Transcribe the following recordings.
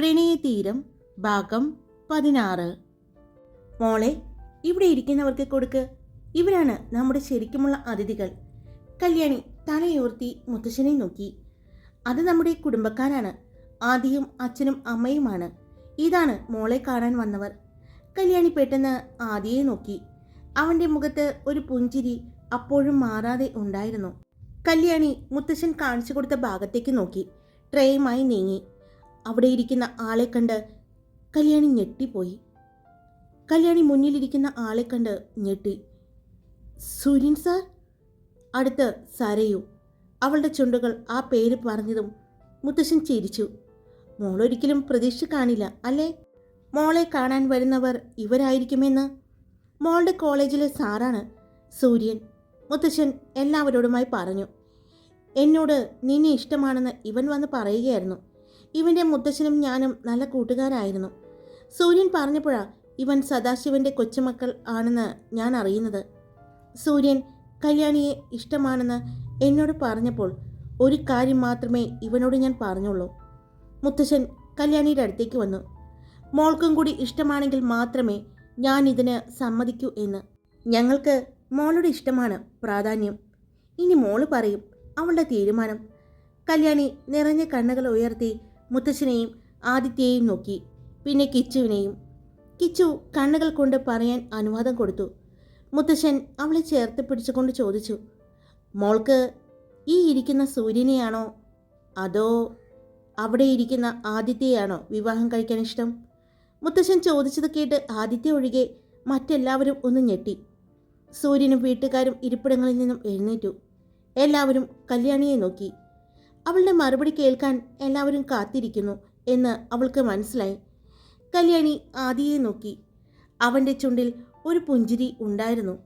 പ്രണയതീരം ഭാഗം പതിനാറ്. മോളെ ഇവിടെ ഇരിക്കുന്നവർക്ക് കൊടുക്ക്. ഇവരാണ് നമ്മുടെ ശരിക്കുമുള്ള അതിഥികൾ. കല്യാണി തലയോർത്തി മുത്തശ്ശനെ നോക്കി. അത് നമ്മുടെ കുടുംബക്കാരാണ്. ആദിയും അച്ഛനും അമ്മയുമാണ്. ഇതാണ് മോളെ കാണാൻ വന്നവർ. കല്യാണി പെട്ടെന്ന് ആദിയെ നോക്കി. അവന്റെ മുഖത്ത് ഒരു പുഞ്ചിരി അപ്പോഴും മാറാതെ ഉണ്ടായിരുന്നു. കല്യാണി മുത്തശ്ശൻ കാണിച്ചു കൊടുത്ത ഭാഗത്തേക്ക് നോക്കി. ട്രെയുമായി നീങ്ങി. അവിടെ ഇരിക്കുന്ന ആളെ കണ്ട് കല്യാണി ഞെട്ടിപ്പോയി. കല്യാണി മുന്നിലിരിക്കുന്ന ആളെ കണ്ട് ഞെട്ടി. സൂര്യൻ സാർ? അടുത്ത് സരയു. അവളുടെ ചുണ്ടുകൾ ആ പേര് പറഞ്ഞതും മുത്തശ്ശൻ ചിരിച്ചു. മോളൊരിക്കലും പ്രതീക്ഷ കാണില്ല അല്ലേ? മോളെ കാണാൻ വരുന്നവർ ഇവരായിരിക്കുമെന്ന്. മോളുടെ കോളേജിലെ സാറാണ് സൂര്യൻ. മുത്തശ്ശൻ എല്ലാവരോടുമായി പറഞ്ഞു. എന്നോട് നിന്നെ ഇഷ്ടമാണെന്ന് ഇവൻ വന്ന് പറയുകയായിരുന്നു. ഇവന്റെ മുത്തശ്ശനും ഞാനും നല്ല കൂട്ടുകാരായിരുന്നു. സൂര്യൻ പറഞ്ഞപ്പോഴാ ഇവൻ സദാശിവന്റെ കൊച്ചുമക്കൾ ആണെന്ന് ഞാൻ അറിയുന്നത്. സൂര്യൻ കല്യാണിയെ ഇഷ്ടമാണെന്ന് എന്നോട് പറഞ്ഞപ്പോൾ ഒരു കാര്യം മാത്രമേ ഇവനോട് ഞാൻ പറഞ്ഞുള്ളൂ. മുത്തശ്ശൻ കല്യാണിയുടെ അടുത്തേക്ക് വന്നു. മോൾക്കും കൂടി ഇഷ്ടമാണെങ്കിൽ മാത്രമേ ഞാൻ ഇതിന് സമ്മതിക്കൂ എന്ന്. ഞങ്ങൾക്ക് മോളുടെ ഇഷ്ടമാണ് പ്രാധാന്യം. ഇനി മോൾ പറയും അവളുടെ തീരുമാനം. കല്യാണി നിറഞ്ഞ കണ്ണുകൾ ഉയർത്തി മുത്തശ്ശനെയും ആദിത്യയെയും നോക്കി. പിന്നെ കിച്ചുവിനെയും. കിച്ചു കണ്ണുകൾ കൊണ്ട് പറയാൻ അനുവാദം കൊടുത്തു. മുത്തശ്ശൻ അവളെ ചേർത്ത് പിടിച്ചുകൊണ്ട് ചോദിച്ചു. മോൾക്ക് ഈ ഇരിക്കുന്ന സൂര്യനെയാണോ? അതോ അവിടെ ഇരിക്കുന്ന ആദിത്യയാണോ വിവാഹം കഴിക്കാൻ ഇഷ്ടം? മുത്തശ്ശൻ ചോദിച്ചത് കേട്ട് ആദിത്യ ഒഴികെ മറ്റെല്ലാവരും ഒന്ന് ഞെട്ടി. സൂര്യനും വീട്ടുകാരും ഇരിപ്പിടങ്ങളിൽ നിന്നും എഴുന്നേറ്റു. എല്ലാവരും കല്യാണിയെ നോക്കി. അവളുടെ മറുപടി കേൾക്കാൻ എല്ലാവരും കാത്തിരിക്കുന്നു എന്ന് അവൾക്ക് മനസ്സിലായി. കല്യാണി ആദിയെ നോക്കി. അവന്റെ ചുണ്ടിൽ ഒരു പുഞ്ചിരി ഉണ്ടായിരുന്നു.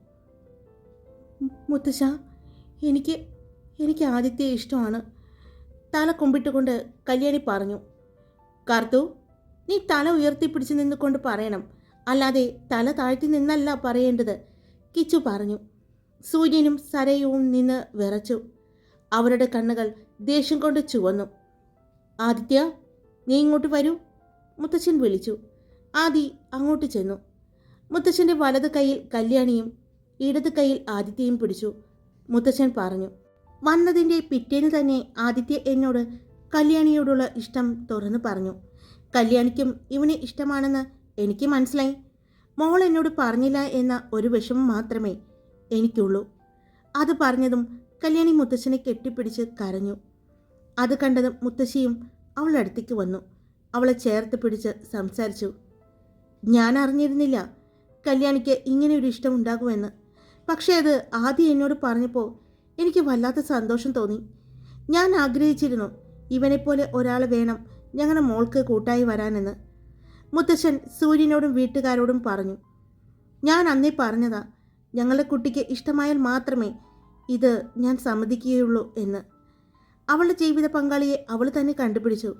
മുത്തശ്ശ എനിക്ക് എനിക്ക് ആദിത്യയെ ഇഷ്ടമാണ്. തല കുമ്പിട്ടുകൊണ്ട് കല്യാണി പറഞ്ഞു. കാർത്തു നീ തല ഉയർത്തിപ്പിടിച്ച് നിന്നുകൊണ്ട് പറയണം. അല്ലാതെ തല താഴ്ത്തി നിന്നല്ല പറയേണ്ടത് കിച്ചു പറഞ്ഞു. സൂര്യനും സരയവും നിന്ന് വിറച്ചു. അവരുടെ കണ്ണുകൾ ദേഷ്യം കൊണ്ട് ചുവന്നു. ആദിത്യ നീ ഇങ്ങോട്ട് വരൂ മുത്തച്ഛൻ വിളിച്ചു. ആദി അങ്ങോട്ട് ചെന്നു. മുത്തച്ഛന്റെ വലത് കൈയിൽ കല്യാണിയും ഇടത് കൈയിൽ ആദിത്യയും പിടിച്ചു. മുത്തച്ഛൻ പറഞ്ഞു വന്നതിന്റെ പിറ്റേന്ന് തന്നെ ആദിത്യ എന്നോട് കല്യാണിയോടുള്ള ഇഷ്ടം തുറന്നു പറഞ്ഞു. കല്യാണിക്കും ഇവനെ ഇഷ്ടമാണെന്ന് എനിക്ക് മനസ്സിലായി. മോൾ എന്നോട് പറഞ്ഞില്ല എന്ന ഒരു വിഷമം മാത്രമേ എനിക്കുള്ളൂ. അത് പറഞ്ഞതും കല്യാണി മുത്തച്ഛനെ കെട്ടിപ്പിടിച്ച് കരഞ്ഞു. അത് കണ്ടതും മുത്തശ്ശിയും അവളുടെ അടുത്തേക്ക് വന്നു. അവളെ ചേർത്ത് പിടിച്ച് സംസാരിച്ചു. ഞാൻ അറിഞ്ഞിരുന്നില്ല. കല്യാണിക്ക് ഇങ്ങനെ ഒരു ഇഷ്ടം ഉണ്ടാകുമെന്ന്. പക്ഷേ അത് ആദ്യം എന്നോട് പറഞ്ഞപ്പോൾ എനിക്ക് വല്ലാത്ത സന്തോഷം തോന്നി. ഞാൻ ആഗ്രഹിച്ചിരുന്നു ഇവനെപ്പോലെ ഒരാൾ വേണം ഞങ്ങളുടെ മോൾക്ക് കൂട്ടായി വരാനെന്ന്. മുത്തശ്ശൻ സൂര്യനോടും വീട്ടുകാരോടും പറഞ്ഞു. ഞാൻ അന്നേ പറഞ്ഞതാ ഞങ്ങളുടെ കുട്ടിക്ക് ഇഷ്ടമായാൽ മാത്രമേ ഇത് ഞാൻ സമ്മതിക്കുകയുള്ളൂ എന്ന്. അവളുടെ ജീവിത പങ്കാളിയെ അവൾ തന്നെ കണ്ടുപിടിച്ചു.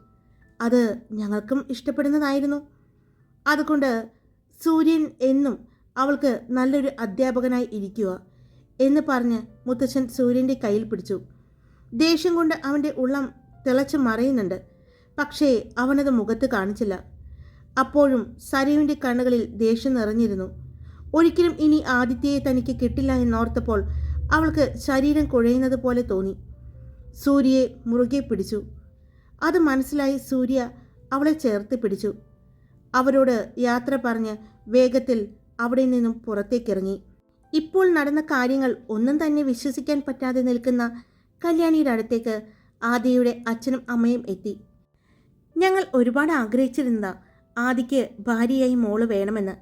അത് ഞങ്ങൾക്കും ഇഷ്ടപ്പെടുന്നതായിരുന്നു. അതുകൊണ്ട് സൂര്യൻ എന്നും അവൾക്ക് നല്ലൊരു അധ്യാപകനായി ഇരിക്കുക എന്ന് പറഞ്ഞ് മുത്തച്ഛൻ സൂര്യന്റെ കയ്യിൽ പിടിച്ചു. ദേഷ്യം കൊണ്ട് അവന്റെ ഉള്ളം തിളച്ച് മറയുന്നുണ്ട്. പക്ഷേ അവനത് മുഖത്ത് കാണിച്ചില്ല. അപ്പോഴും സരയുവിന്റെ കണ്ണുകളിൽ ദേഷ്യം നിറഞ്ഞിരുന്നു. ഒരിക്കലും ഇനി ആദിത്യയെ തനിക്ക് കിട്ടില്ല എന്നോർത്തപ്പോൾ അവൾക്ക് ശരീരം കുഴയുന്നത് പോലെ തോന്നി. സൂര്യയെ മുറുകെ പിടിച്ചു. അത് മനസ്സിലായി സൂര്യ അവളെ ചേർത്ത് പിടിച്ചു. അവരോട് യാത്ര പറഞ്ഞ് വേഗത്തിൽ അവിടെ നിന്നും പുറത്തേക്കിറങ്ങി. ഇപ്പോൾ നടന്ന കാര്യങ്ങൾ ഒന്നും തന്നെ വിശ്വസിക്കാൻ പറ്റാതെ നിൽക്കുന്ന കല്യാണിയുടെ അടുത്തേക്ക് ആദിയുടെ അച്ഛനും അമ്മയും എത്തി. ഞങ്ങൾ ഒരുപാട് ആഗ്രഹിച്ചിരുന്നതാ ആദിക്ക് ഭാര്യയായി മോൾ വേണമെന്ന്.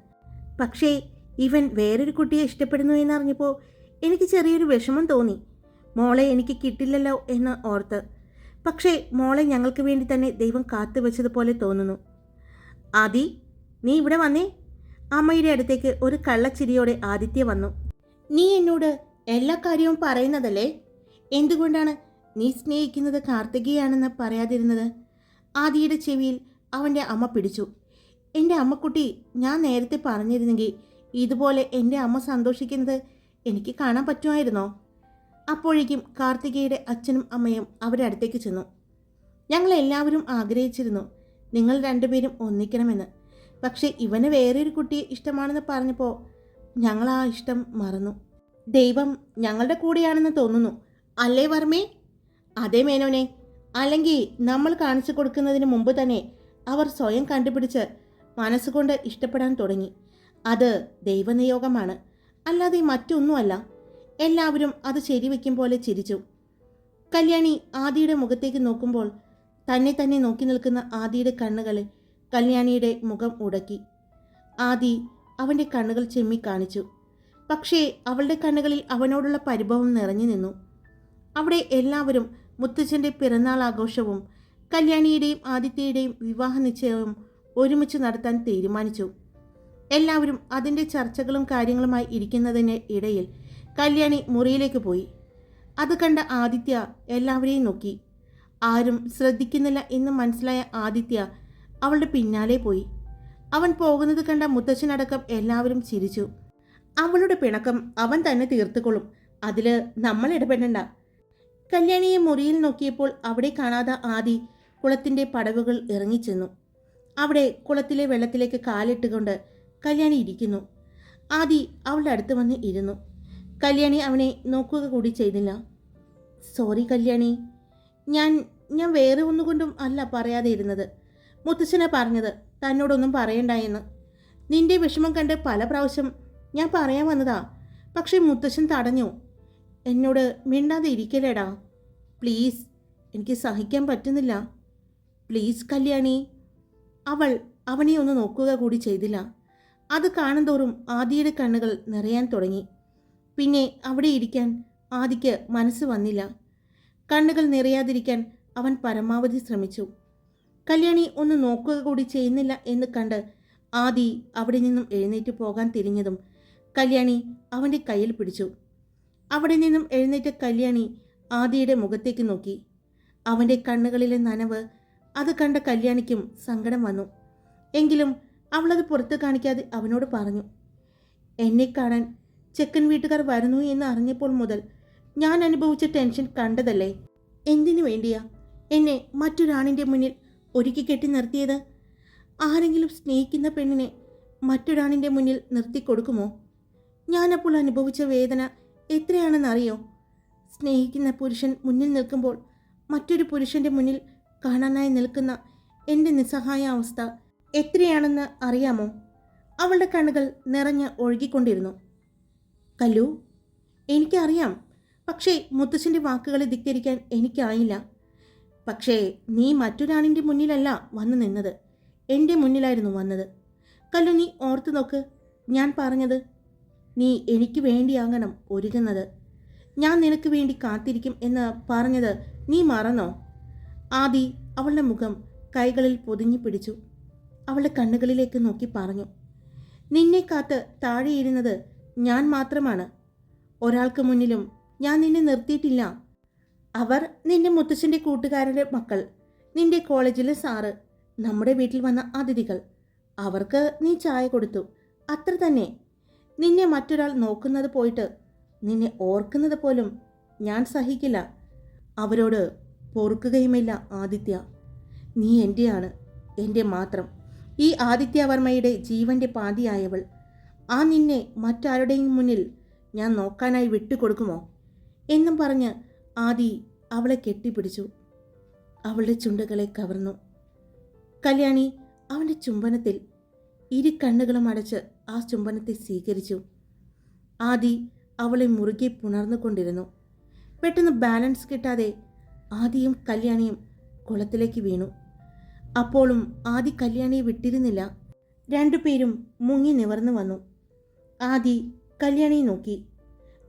പക്ഷേ ഇവൻ വേറൊരു കുട്ടിയെ ഇഷ്ടപ്പെടുന്നു എന്നറിഞ്ഞപ്പോൾ എനിക്ക് ചെറിയൊരു വിഷമം തോന്നി. മോളെ എനിക്ക് കിട്ടില്ലല്ലോ എന്ന് ഓർത്ത്. പക്ഷേ മോളെ ഞങ്ങൾക്ക് വേണ്ടി തന്നെ ദൈവം കാത്തു വെച്ചതുപോലെ തോന്നുന്നു. ആദി നീ ഇവിടെ വന്നേ. അമ്മയുടെ അടുത്തേക്ക് ഒരു കള്ളച്ചിരിയോടെ ആദിത്യ വന്നു. നീ എന്നോട് എല്ലാ കാര്യവും പറയുന്നതല്ലേ? എന്തുകൊണ്ടാണ് നീ സ്നേഹിക്കുന്നത് കാർത്തികയാണെന്ന് പറയാതിരുന്നത്? ആദിയുടെ ചെവിയിൽ അവന്റെ അമ്മ പിടിച്ചു. എന്റെ അമ്മക്കുട്ടി ഞാൻ നേരത്തെ പറഞ്ഞിരുന്നെങ്കിൽ ഇതുപോലെ എന്റെ അമ്മ സന്തോഷിക്കുന്നത് എനിക്ക് കാണാൻ പറ്റുമായിരുന്നോ? അപ്പോഴേക്കും കാർത്തികയുടെ അച്ഛനും അമ്മയും അവരുടെ അടുത്തേക്ക് ചെന്നു. ഞങ്ങളെല്ലാവരും ആഗ്രഹിച്ചിരുന്നു നിങ്ങൾ രണ്ടുപേരും ഒന്നിക്കണമെന്ന്. പക്ഷേ ഇവന് വേറൊരു കുട്ടിയെ ഇഷ്ടമാണെന്ന് പറഞ്ഞപ്പോൾ ഞങ്ങൾ ആ ഇഷ്ടം മറന്നു. ദൈവം ഞങ്ങളുടെ കൂടെയാണെന്ന് തോന്നുന്നു. അല്ലേ വർമ്മേ? അതേ മേനോനെ. അല്ലെങ്കിൽ നമ്മൾ കാണിച്ചു കൊടുക്കുന്നതിന് മുമ്പ് തന്നെ അവർ സ്വയം കണ്ടുപിടിച്ച് മനസ്സുകൊണ്ട് ഇഷ്ടപ്പെടാൻ തുടങ്ങി. അത് ദൈവനിയോഗമാണ്. അല്ലാതെ മറ്റൊന്നുമല്ല. എല്ലാവരും അത് ശരിവെക്കും പോലെ ചിരിച്ചു. കല്യാണി ആദിയുടെ മുഖത്തേക്ക് നോക്കുമ്പോൾ തന്നെ തന്നെ നോക്കി നിൽക്കുന്ന ആദിയുടെ കണ്ണുകൾ കല്യാണിയുടെ മുഖം ഉടക്കി. ആദി അവന്റെ കണ്ണുകൾ ചെമ്മി കാണിച്ചു. പക്ഷേ അവളുടെ കണ്ണുകളിൽ അവനോടുള്ള പരിഭവം നിറഞ്ഞു നിന്നു. അവിടെ എല്ലാവരും മുത്തച്ഛന്റെ പിറന്നാൾ ആഘോഷവും കല്യാണിയുടെയും ആദിത്യയുടെയും വിവാഹ നിശ്ചയവും ഒരുമിച്ച് നടത്താൻ തീരുമാനിച്ചു. എല്ലാവരും അതിന്റെ ചർച്ചകളും കാര്യങ്ങളുമായി ഇരിക്കുന്നതിന് ഇടയിൽ കല്യാണി മുറിയിലേക്ക് പോയി. അത് കണ്ട ആദിത്യ എല്ലാവരെയും നോക്കി. ആരും ശ്രദ്ധിക്കുന്നില്ല എന്ന് മനസ്സിലായ ആദിത്യ അവളുടെ പിന്നാലെ പോയി. അവൻ പോകുന്നത് കണ്ട മുത്തച്ഛനടക്കം എല്ലാവരും ചിരിച്ചു. അവളുടെ പിണക്കം അവൻ തന്നെ തീർത്തുകൊള്ളും. അതിൽ നമ്മൾ ഇടപെടണ്ട. കല്യാണിയെ മുറിയിൽ നോക്കിയപ്പോൾ അവിടെ കാണാതെ ആദി കുളത്തിന്റെ പടവുകൾ ഇറങ്ങിച്ചെന്നു. അവിടെ കുളത്തിലെ വെള്ളത്തിലേക്ക് കാലിട്ടുകൊണ്ട് കല്യാണി ഇരിക്കുന്നു. ആദി അവളുടെ അടുത്ത് വന്ന് ഇരുന്നു. കല്യാണി അവനെ നോക്കുക കൂടി ചെയ്തില്ല. സോറി കല്യാണി. ഞാൻ ഞാൻ വേറെ ഒന്നുകൊണ്ടും അല്ല പറയാതെ ഇരുന്നത് മുത്തച്ഛനെ പറഞ്ഞത് തന്നോടൊന്നും പറയണ്ട എന്ന്. നിന്റെ വിഷമം കണ്ട് പല പ്രാവശ്യം ഞാൻ പറയാൻ വന്നതാ. പക്ഷേ മുത്തശ്ശൻ തടഞ്ഞു. എന്നോട് മിണ്ടാതെ ഇരിക്കലേടാ. പ്ലീസ് എനിക്ക് സഹിക്കാൻ പറ്റുന്നില്ല. പ്ലീസ് കല്യാണി. അവൾ അവനെ ഒന്ന് നോക്കുക കൂടി ചെയ്തില്ല. അത് കാണുന്തോറും ആദിയുടെ കണ്ണുകൾ നിറയാൻ തുടങ്ങി. പിന്നെ അവിടെ ഇരിക്കാൻ ആദിക്ക് മനസ്സ് വന്നില്ല. കണ്ണുകൾ നിറയാതിരിക്കാൻ അവൻ പരമാവധി ശ്രമിച്ചു. കല്യാണി ഒന്ന് നോക്കുക കൂടി ചെയ്യുന്നില്ല എന്ന് കണ്ട് ആദി അവിടെ നിന്നും എഴുന്നേറ്റ് പോകാൻ തിരിഞ്ഞതും കല്യാണി അവന്റെ കയ്യിൽ പിടിച്ചു. അവിടെ നിന്നും എഴുന്നേറ്റ കല്യാണി ആദിയുടെ മുഖത്തേക്ക് നോക്കി. അവന്റെ കണ്ണുകളിലെ നനവ് അത് കണ്ട കല്യാണിക്കും സങ്കടം വന്നു. എങ്കിലും അവളത് പുറത്ത് കാണിക്കാതെ അവനോട് പറഞ്ഞു എന്നെ കാണാൻ ചെക്കൻ വീട്ടുകാർ വരുന്നു എന്ന് അറിഞ്ഞപ്പോൾ മുതൽ ഞാൻ അനുഭവിച്ച ടെൻഷൻ കണ്ടതല്ലേ? എന്തിനു വേണ്ടിയാ? എന്നെ മറ്റൊരാണിന്റെ മുന്നിൽ ഒരുക്കി കെട്ടി നിർത്തിയത്? ആരെങ്കിലും സ്നേഹിക്കുന്ന പെണ്ണിനെ മറ്റൊരാണിന്റെ മുന്നിൽ നിർത്തി കൊടുക്കുമോ? ഞാനപ്പോൾ അനുഭവിച്ച വേദന എത്രയാണെന്നറിയോ? സ്നേഹിക്കുന്ന പുരുഷൻ മുന്നിൽ നിൽക്കുമ്പോൾ മറ്റൊരു പുരുഷന്റെ മുന്നിൽ കാണാനായി നിൽക്കുന്ന എന്റെ നിസ്സഹായ അവസ്ഥ എത്രയാണെന്ന് അറിയാമോ? അവളുടെ കണ്ണുകൾ നിറഞ്ഞ് ഒഴുകിക്കൊണ്ടിരുന്നു. കല്ലു എനിക്കറിയാം. പക്ഷേ മുത്തച്ഛന്റെ വാക്കുകളെ ധിക്കരിക്കാൻ എനിക്കായില്ല. പക്ഷേ നീ മറ്റൊരാണിന്റെ മുന്നിലല്ല വന്നു നിന്നത്. എന്റെ മുന്നിലായിരുന്നു വന്നത്. കല്ലു നീ ഓർത്തു നോക്ക്. ഞാൻ പറഞ്ഞത് നീ എനിക്ക് വേണ്ടിയാകണം ഒരുങ്ങുന്നത്. ഞാൻ നിനക്ക് വേണ്ടി കാത്തിരിക്കും എന്ന് പറഞ്ഞത് നീ മറന്നോ? ആദി അവളുടെ മുഖം കൈകളിൽ പൊതിഞ്ഞു പിടിച്ചു. അവളുടെ കണ്ണുകളിലേക്ക് നോക്കി പറഞ്ഞു. നിന്നെ കാത്ത് താഴെയിരുന്നത് ഞാൻ മാത്രമാണ്. ഒരാൾക്ക് മുന്നിലും ഞാൻ നിന്നെ നിർത്തിയിട്ടില്ല. അവർ നിന്റെ മുത്തച്ഛന്റെ കൂട്ടുകാരുടെ മക്കൾ നിന്റെ കോളേജിലെ സാറ് നമ്മുടെ വീട്ടിൽ വന്ന അതിഥികൾ. അവർക്ക് നീ ചായ കൊടുത്തു. അത്ര തന്നെ. നിന്നെ മറ്റൊരാൾ നോക്കുന്നത് പോയിട്ട് നിന്നെ ഓർക്കുന്നത് പോലും ഞാൻ സഹിക്കില്ല. അവരോട് പൊറുക്കുകയുമില്ല ആദിത്യ. നീ എന്റെയാണ് എന്റെ മാത്രം. ഈ ആദിത്യവർമ്മയുടെ ജീവന്റെ പാതിയായവൾ. ആ നിന്നെ മറ്റാരുടെയും മുന്നിൽ ഞാൻ നോക്കാനായി വിട്ടുകൊടുക്കുമോ? എന്നും പറഞ്ഞ് ആദി അവളെ കെട്ടിപ്പിടിച്ചു. അവളുടെ ചുണ്ടുകളെ കവർന്നു. കല്യാണി അവന്റെ ചുംബനത്തിൽ ഇരു കണ്ണുകളും അടച്ച് ആ ചുംബനത്തെ സ്വീകരിച്ചു. ആദി അവളെ മുറുകെ പുണർന്നുകൊണ്ടിരുന്നു. പെട്ടെന്ന് ബാലൻസ് കിട്ടാതെ ആദിയും കല്യാണിയും കുളത്തിലേക്ക് വീണു. അപ്പോഴും ആദി കല്യാണിയെ വിട്ടിരുന്നില്ല. രണ്ടുപേരും മുങ്ങി നിവർന്നു വന്നു. ആദി കല്യാണി നോക്കി.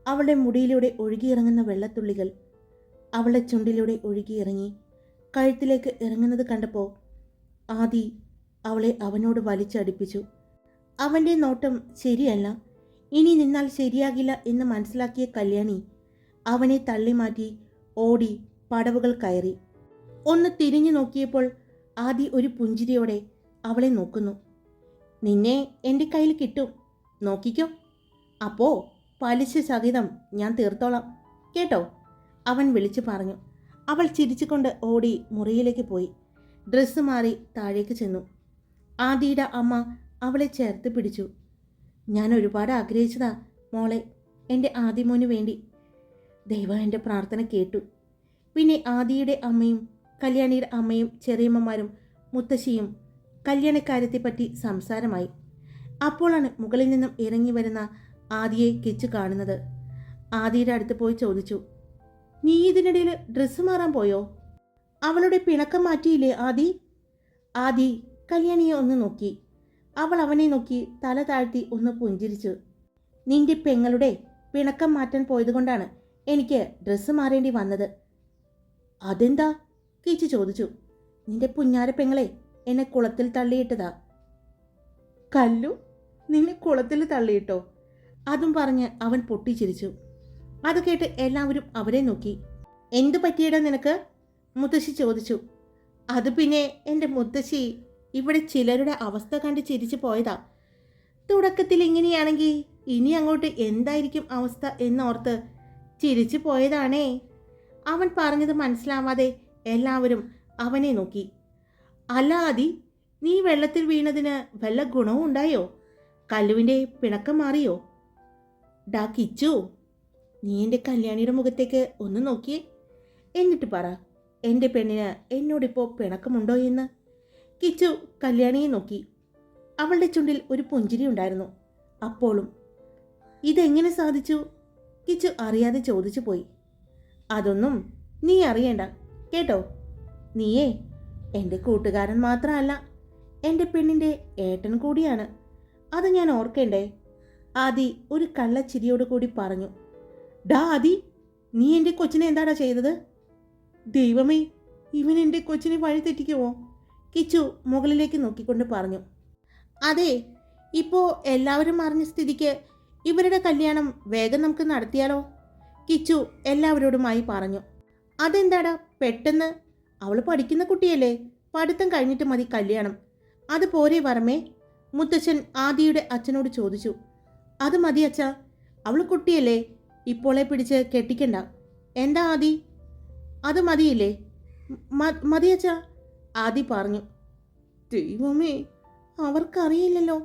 അവളുടെ മുടിയിലൂടെ ഒഴുകിയിറങ്ങുന്ന വെള്ളത്തുള്ളികൾ അവളുടെ ചുണ്ടിലൂടെ ഒഴുകിയിറങ്ങി കഴുത്തിലേക്ക് ഇറങ്ങുന്നത് കണ്ടപ്പോൾ ആദി അവളെ അവനോട് വലിച്ചടിപ്പിച്ചു. അവന്റെ നോട്ടം ശരിയല്ല. ഇനി നിന്നാൽ ശരിയാകില്ല എന്ന് മനസ്സിലാക്കിയ കല്യാണി അവനെ തള്ളിമാറ്റി ഓടി പടവുകൾ കയറി. ഒന്ന് തിരിഞ്ഞു നോക്കിയപ്പോൾ ആദി ഒരു പുഞ്ചിരിയോടെ അവളെ നോക്കുന്നു. നിന്നെ എന്റെ കയ്യിൽ കിട്ടും. നോക്കിക്കോ. അപ്പോ പലിശ സഹിതം ഞാൻ തീർത്തോളാം. കേട്ടോ? അവൻ വിളിച്ചു പറഞ്ഞു. അവൾ ചിരിച്ചുകൊണ്ട് ഓടി മുറിയിലേക്ക് പോയി. ഡ്രസ്സ് മാറി താഴേക്ക് ചെന്നു. ആദിയുടെ അമ്മ അവളെ ചേർത്ത് പിടിച്ചു. ഞാൻ ഒരുപാട് ആഗ്രഹിച്ചതാ മോളെ. എന്റെ ആദിമോന് വേണ്ടി. ദൈവം എന്റെ പ്രാർത്ഥന കേട്ടു. പിന്നെ ആദിയുടെ അമ്മയും കല്യാണിയുടെ അമ്മയും ചെറിയമ്മമാരും മുത്തശ്ശിയും കല്യാണക്കാര്യത്തെപ്പറ്റി സംസാരമായി. അപ്പോഴാണ് മുകളിൽ നിന്നും ഇറങ്ങി വരുന്ന ആദിയെ കിച്ചു കാണുന്നത്. ആദിയുടെ അടുത്ത് പോയി ചോദിച്ചു നീ ഇതിനിടയിൽ ഡ്രസ്സ് മാറാൻ പോയോ? അവളുടെ പിണക്കം മാറ്റിയില്ലേ ആദി? ആദി കല്യാണിയെ ഒന്ന് നോക്കി. അവൾ അവനെ നോക്കി തല താഴ്ത്തി ഒന്ന് പുഞ്ചിരിച്ചു. നിന്റെ പെങ്ങളുടെ പിണക്കം മാറ്റാൻ പോയതുകൊണ്ടാണ് എനിക്ക് ഡ്രസ്സ് മാറേണ്ടി വന്നത്. അതെന്താ? കീച്ചു ചോദിച്ചു. നിന്റെ പുഞ്ഞാര പെങ്ങളെ എന്നെ കുളത്തിൽ തള്ളിയിട്ടതാ. കല്ലു? നിന്നെ കുളത്തിൽ തള്ളിയിട്ടോ? അതും പറഞ്ഞ് അവൻ പൊട്ടിച്ചിരിച്ചു. അത് കേട്ട് എല്ലാവരും അവരെ നോക്കി. എന്തു പറ്റിയടാ നിനക്ക്? മുത്തശ്ശി ചോദിച്ചു. അത് പിന്നെ എന്റെ മുത്തശ്ശി ഇവിടെ ചിലരുടെ അവസ്ഥ കണ്ട് ചിരിച്ചു പോയതാ. തുടക്കത്തിൽ ഇങ്ങനെയാണെങ്കിൽ ഇനി അങ്ങോട്ട് എന്തായിരിക്കും അവസ്ഥ എന്നോർത്ത് ചിരിച്ചു പോയതാണേ. അവൻ പറഞ്ഞത് മനസ്സിലാവാതെ എല്ലാവരും അവനെ നോക്കി. അല്ല ആദി നീ വെള്ളത്തിൽ വീണതിന് വല്ല ഗുണവും ഉണ്ടായോ? കല്ലുവിന്റെ പിണക്കം മാറിയോ? ഡാ കിച്ചു നീ എന്റെ കല്യാണിയുടെ മുഖത്തേക്ക് ഒന്ന് നോക്കിയേ. എന്നിട്ട് പറ എന്റെ പെണ്ണിന് എന്നോടിപ്പോൾ പിണക്കമുണ്ടോ എന്ന്? കിച്ചു കല്യാണിയെ നോക്കി. അവളുടെ ചുണ്ടിൽ ഒരു പുഞ്ചിരി ഉണ്ടായിരുന്നു. അപ്പോളും ഇതെങ്ങനെ സാധിച്ചു? കിച്ചു അറിയാതെ ചോദിച്ചു പോയി. അതൊന്നും നീ അറിയേണ്ട കേട്ടോ? നീയേ എന്റെ കൂട്ടുകാരൻ മാത്രമല്ല എന്റെ പെണ്ണിന്റെ ഏട്ടൻ കൂടിയാണ്. അത് ഞാൻ ഓർക്കേണ്ടേ? ആദി ഒരു കള്ളച്ചിരിയോട് കൂടി പറഞ്ഞു. ഡാ ആദി നീ എന്റെ കൊച്ചിനെ എന്താടാ ചെയ്തത്? ദൈവമേ ഇവൻ എന്റെ കൊച്ചിനെ വഴി തെറ്റിക്കുമോ കിച്ചു മുകളിലേക്ക് നോക്കിക്കൊണ്ട് പറഞ്ഞു. അതെ ഇപ്പോൾ എല്ലാവരും അറിഞ്ഞ സ്ഥിതിക്ക് ഇവരുടെ കല്യാണം വേഗം നമുക്ക് നടത്തിയാലോ? കിച്ചു എല്ലാവരോടുമായി പറഞ്ഞു. അതെന്താടാ പെട്ടെന്ന്? അവൾ പഠിക്കുന്ന കുട്ടിയല്ലേ? പഠിത്തം കഴിഞ്ഞിട്ട് മതി കല്യാണം. അത് പോരെ വരമേ മുത്തച്ഛൻ ആദിയുടെ അച്ഛനോട് ചോദിച്ചു അത് മതി അച്ഛ അവൾ കുട്ടിയല്ലേ ഇപ്പോളെ പിടിച്ച് കെട്ടിക്കണ്ട. എന്താ ആദി? അത് മതിയില്ലേ? മതി അച്ഛ ആദി പറഞ്ഞു. ദൈവമേ അവർക്കറിയില്ലല്ലോ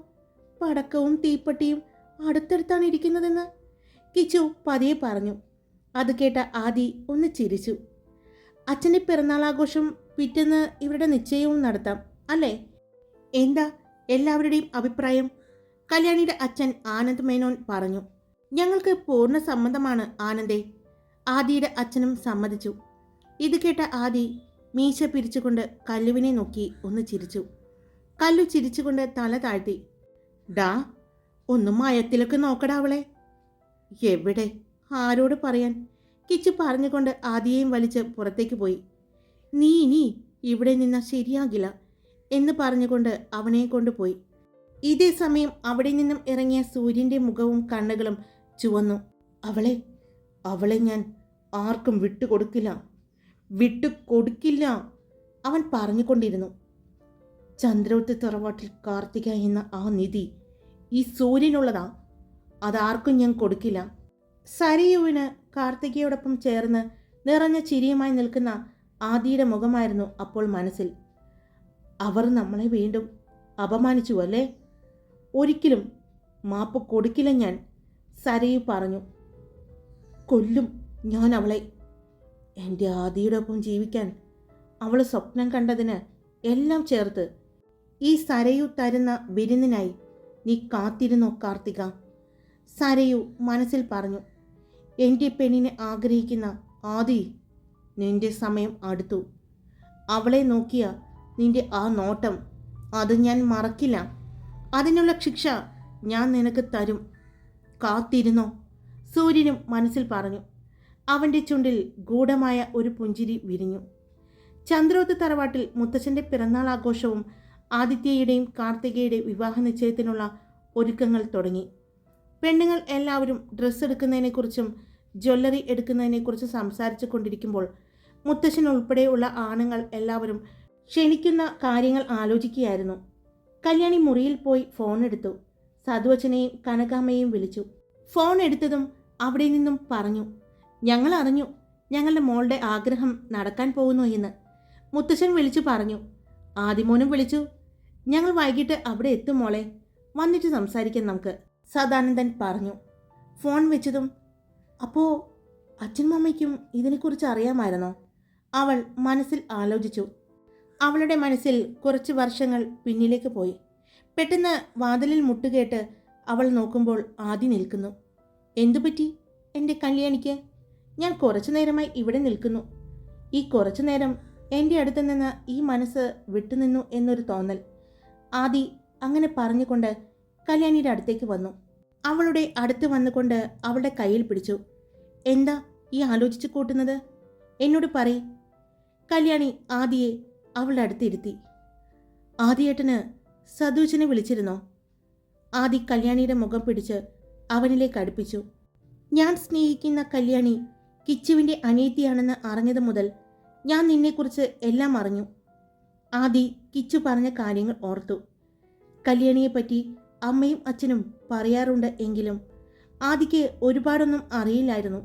പടക്കവും തീപ്പട്ടിയും അടുത്തടുത്താണ് ഇരിക്കുന്നതെന്ന്. കിച്ചു പതിയെ പറഞ്ഞു. അത് കേട്ട ആദി ഒന്ന് ചിരിച്ചു. അച്ഛന്റെ പിറന്നാളാഘോഷം പിറ്റേന്ന് ഇവരുടെ നിശ്ചയവും നടത്താം അല്ലേ? എന്താ? എല്ലാവരുടെയും അഭിപ്രായം കല്യാണിയുടെ അച്ഛൻ ആനന്ദ് മേനോൻ പറഞ്ഞു. ഞങ്ങൾക്ക് പൂർണ സമ്മതമാണ് ആനന്ദേ. ആദിയുടെ അച്ഛനും സമ്മതിച്ചു. ഇത് കേട്ട ആദി മീശ പിരിച്ചുകൊണ്ട് കല്ലുവിനെ നോക്കി ഒന്ന് ചിരിച്ചു. കല്ലു ചിരിച്ചുകൊണ്ട് തല താഴ്ത്തി. ഡാ ഒന്നും മയത്തിലൊക്കെ നോക്കടാ അവളെ. എവിടെ? ആരോട് പറയാൻ? കിച്ചു പറഞ്ഞുകൊണ്ട് ആദിയെയും വലിച്ച് പുറത്തേക്ക് പോയി. നീ ഇനി ഇവിടെ നിന്നാൽ ശരിയാകില്ല. എന്ന് പറഞ്ഞുകൊണ്ട് അവനെ കൊണ്ടുപോയി. ഇതേ സമയം അവിടെ നിന്നും ഇറങ്ങിയ സൂര്യന്റെ മുഖവും കണ്ണുകളും ചുവന്നു. അവളെ അവളെ ഞാൻ ആർക്കും വിട്ടുകൊടുക്കില്ല വിട്ടുകൊടുക്കില്ല അവൻ പറഞ്ഞുകൊണ്ടിരുന്നു. ചന്ദ്രോത്ത് തറവാട്ടിൽ കാർത്തിക എന്ന ആ നിധി ഈ സൂര്യനുള്ളതാ. അതാർക്കും ഞാൻ കൊടുക്കില്ല. സരയുവിന് കാർത്തികയോടൊപ്പം ചേർന്ന് നിറഞ്ഞ ചിരിയുമായി നിൽക്കുന്ന ആദിയുടെ മുഖമായിരുന്നു അപ്പോൾ മനസ്സിൽ. അവർ നമ്മളെ വീണ്ടും അപമാനിച്ചു അല്ലേ? ഒരിക്കലും മാപ്പ് കൊടുക്കില്ല ഞാൻ സരയു പറഞ്ഞു. കൊല്ലും ഞാൻ അവളെ. എന്റെ ആദിയുടെ ഒപ്പം ജീവിക്കാൻ അവൾ സ്വപ്നം കണ്ടതിന് എല്ലാം ചേർത്ത് ഈ സരയു തരുന്ന വിരുന്നിനായി നീ കാത്തിരുന്നോ കാർത്തിക? സരയു മനസ്സിൽ പറഞ്ഞു. എന്റെ പെണ്ണിനെ ആഗ്രഹിക്കുന്ന ആദി നിന്റെ സമയം അടുത്തു. അവളെ നോക്കിയ നിന്റെ ആ നോട്ടം അത് ഞാൻ മറക്കില്ല. അതിനുള്ള ശിക്ഷ ഞാൻ നിനക്ക് തരും. കാത്തിരുന്നോ? സൂര്യനും മനസ്സിൽ പറഞ്ഞു. അവന്റെ ചുണ്ടിൽ ഗൂഢമായ ഒരു പുഞ്ചിരി വിരിഞ്ഞു. ചന്ദ്രോത്ത് തറവാട്ടിൽ മുത്തച്ഛന്റെ പിറന്നാൾ ആഘോഷവും ആദിത്യയുടെയും കാർത്തികയുടെയും വിവാഹ നിശ്ചയത്തിനുള്ള ഒരുക്കങ്ങൾ തുടങ്ങി. പെണ്ണുങ്ങൾ എല്ലാവരും ഡ്രസ്സ് എടുക്കുന്നതിനെക്കുറിച്ചും ജ്വല്ലറി എടുക്കുന്നതിനെക്കുറിച്ചും സംസാരിച്ചു കൊണ്ടിരിക്കുമ്പോൾ മുത്തശ്ശൻ ഉൾപ്പെടെയുള്ള ആണുങ്ങൾ എല്ലാവരും ക്ഷണിക്കുന്ന കാര്യങ്ങൾ ആലോചിക്കുകയായിരുന്നു. കല്യാണി മുറിയിൽ പോയി ഫോൺ എടുത്തു. സതുവച്ചനെയും കനകാമ്മയെയും വിളിച്ചു. ഫോൺ എടുത്തതും അവിടെ നിന്നും പറഞ്ഞു ഞങ്ങൾ അറിഞ്ഞു. ഞങ്ങളുടെ മോളുടെ ആഗ്രഹം നടക്കാൻ പോകുന്നു എന്ന്. മുത്തശ്ശൻ വിളിച്ചു പറഞ്ഞു ആദിമോനും വിളിച്ചു. ഞങ്ങൾ വൈകിട്ട് അവിടെ എത്തും മോളെ. വന്നിട്ട് സംസാരിക്കാം നമുക്ക്. സദാനന്ദൻ പറഞ്ഞു. ഫോൺ വെച്ചതും അപ്പോൾ അച്ഛനും അമ്മയ്ക്കും ഇതിനെക്കുറിച്ച് അറിയാമായിരുന്നോ? അവൾ മനസ്സിൽ ആലോചിച്ചു. അവളുടെ മനസ്സിൽ കുറച്ച് വർഷങ്ങൾ പിന്നിലേക്ക് പോയി. പെട്ടെന്ന് വാതിലിൽ മുട്ടുകേട്ട് അവൾ നോക്കുമ്പോൾ ആദി നിൽക്കുന്നു. എന്തുപറ്റി എന്റെ കല്യാണിക്ക്? ഞാൻ കുറച്ചു നേരമായി ഇവിടെ നിൽക്കുന്നു. ഈ കുറച്ചു നേരം എന്റെ അടുത്ത് നിന്ന് ഈ മനസ്സ് വിട്ടുനിന്നു എന്നൊരു തോന്നൽ. ആദി അങ്ങനെ പറഞ്ഞുകൊണ്ട് കല്യാണിയുടെ അടുത്തേക്ക് വന്നു. അവളുടെ അടുത്ത് വന്നുകൊണ്ട് അവളുടെ കയ്യിൽ പിടിച്ചു. എന്താ ഈ ആലോചിച്ച് കൂട്ടുന്നത്? എന്നോട് പറയ്. കല്യാണി ആദിയെ അവളുടെ അടുത്തിരുത്തി ആദിയേട്ടന് സതൂച്ചനെ വിളിച്ചിരുന്നോ? ആദി കല്യാണിയുടെ മുഖം പിടിച്ച് അവനിലേക്ക് അടുപ്പിച്ചു. ഞാൻ സ്നേഹിക്കുന്ന കല്യാണി കിച്ചുവിന്റെ അനിയത്തിയാണെന്ന് അറിഞ്ഞത് മുതൽ ഞാൻ നിന്നെക്കുറിച്ച് എല്ലാം അറിഞ്ഞു. ആദി കിച്ചു പറഞ്ഞ കാര്യങ്ങൾ ഓർത്തു. കല്യാണിയെപ്പറ്റി അമ്മയും അച്ഛനും പറയാറുണ്ട് എങ്കിലും ആദിക്ക് ഒരുപാടൊന്നും അറിയില്ലായിരുന്നു.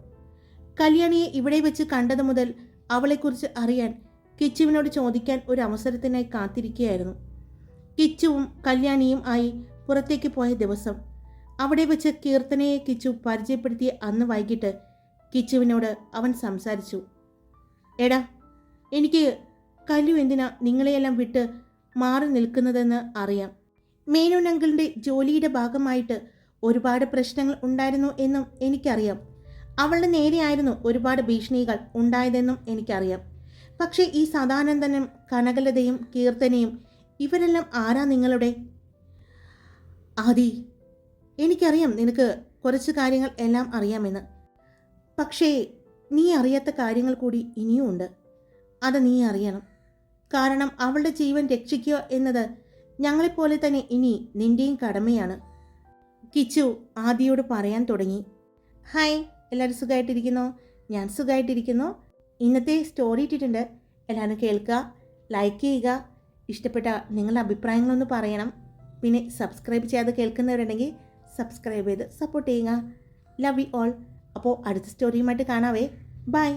കല്യാണിയെ ഇവിടെ വെച്ച് കണ്ടത് മുതൽ അവളെക്കുറിച്ച് അറിയാൻ കിച്ചുവിനോട് ചോദിക്കാൻ ഒരു അവസരത്തിനായി കാത്തിരിക്കുകയായിരുന്നു. കിച്ചുവും കല്യാണിയും ആയി പുറത്തേക്ക് പോയ ദിവസം അവിടെ വെച്ച് കീർത്തനയെ കിച്ചു പരിചയപ്പെടുത്തിയ അന്ന് വൈകിട്ട് കിച്ചുവിനോട് അവൻ സംസാരിച്ചു. എടാ എനിക്ക് കല്ലു എന്തിനാ നിങ്ങളെയെല്ലാം വിട്ട് മാറി നിൽക്കുന്നതെന്ന് അറിയാം. മേനോൻ ജോലിയുടെ ഭാഗമായിട്ട് ഒരുപാട് പ്രശ്നങ്ങൾ ഉണ്ടായിരുന്നു എന്നും എനിക്കറിയാം. അവളുടെ നേരെയായിരുന്നു ഒരുപാട് ഭീഷണികൾ ഉണ്ടായതെന്നും എനിക്കറിയാം. പക്ഷേ ഈ സദാനന്ദനും കനകലതയും കീർത്തനയും ഇവരെല്ലാം ആരാ നിങ്ങളുടെ? ആദി എനിക്കറിയാം നിനക്ക് കുറച്ച് കാര്യങ്ങൾ എല്ലാം അറിയാമെന്ന്. പക്ഷേ നീ അറിയാത്ത കാര്യങ്ങൾ കൂടി ഇനിയും ഉണ്ട്. അത് നീ അറിയണം. കാരണം അവളുടെ ജീവൻ രക്ഷിക്കുക എന്നത് ഞങ്ങളെപ്പോലെ തന്നെ ഇനി നിന്റെയും കടമയാണ്. കിച്ചു ആദിയോട് പറയാൻ തുടങ്ങി. ഹായ് എല്ലാവരും സുഖമായിട്ടിരിക്കുന്നോ? ഞാൻ സുഖമായിട്ടിരിക്കുന്നു. ഇന്നത്തെ സ്റ്റോറി ഇട്ടിട്ടുണ്ട്. എല്ലാവരും കേൾക്കുക ലൈക്ക് ചെയ്യുക ഇഷ്ടപ്പെട്ട നിങ്ങളുടെ അഭിപ്രായങ്ങളൊന്ന് പറയണം. പിന്നെ സബ്സ്ക്രൈബ് ചെയ്യാതെ കേൾക്കുന്നവരുണ്ടെങ്കിൽ സബ്സ്ക്രൈബ് ചെയ്ത് സപ്പോർട്ട് ചെയ്യുക. ലവ് യു ഓൾ അപ്പോൾ അടുത്ത സ്റ്റോറിയുമായിട്ട് കാണാവേ. ബൈ